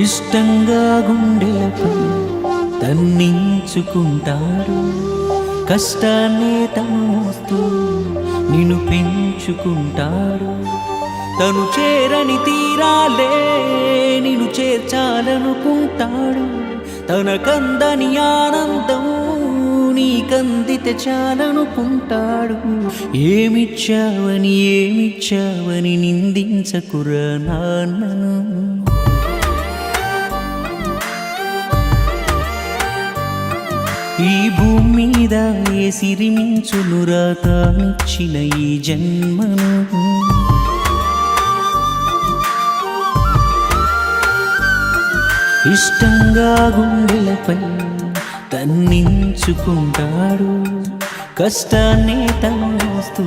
ఇష్టంగా గుండెలపై తన్నించుకుంటాడు. కష్టాన్ని తమోస్తూ నిన్ను పెంచుకుంటాడు. తను చేరని తీరాలే నిన్ను చేర్చాలనుకుంటాడు. తన కందని ఆనందం నీకందితే చాలనుకుంటాడు ఏమిచ్చావని ఏమిచ్చావని నిందించకురా నాన్నను ఈ భూమి మీద ఏ సిరిమించునురా రాతానిచ్చిన ఈ జన్మను? ఇష్టంగా గుండెలపై తన్నించుకుంటాడు. కష్టాన్ని తమోస్తూ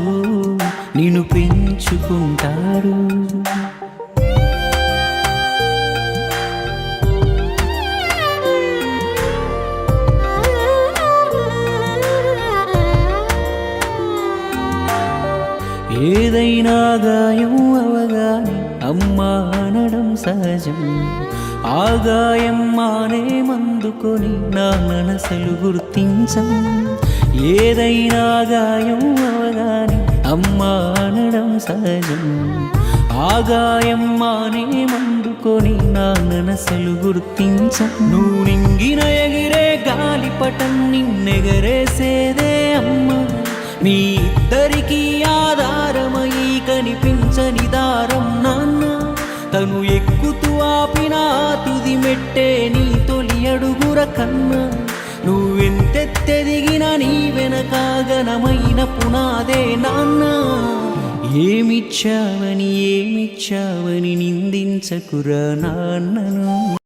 నిన్ను పెంచుకుంటాడు. ఏదైనా గాయం అవగాని అమ్మా అనడం సహజం. ఆదాయం మానే మందుకొని నా మనసులు గుర్తించం. ఏదైనా గాయం అవగాని అమ్మా అనడం సహజం. ఆగాయం మానే మందుకొని నా మనసులు గుర్తించం. నువ్వు నింగిన ఎగిరే గాలిపటం నిన్నెగరేసేదే మీ ఇద్దరికి ఆధారమై కనిపించని దారం నాన్న. తను ఎక్కుతూ ఆపిన తుది మెట్టే నీ తొలి అడుగుర కన్నా. నువ్వెంతెత్తెదిగిన నీ వెనక ఘనమైన పునాదే నాన్న. ఏమిచ్చావని ఏమిచ్చావని నిందించకురా నాన్నను.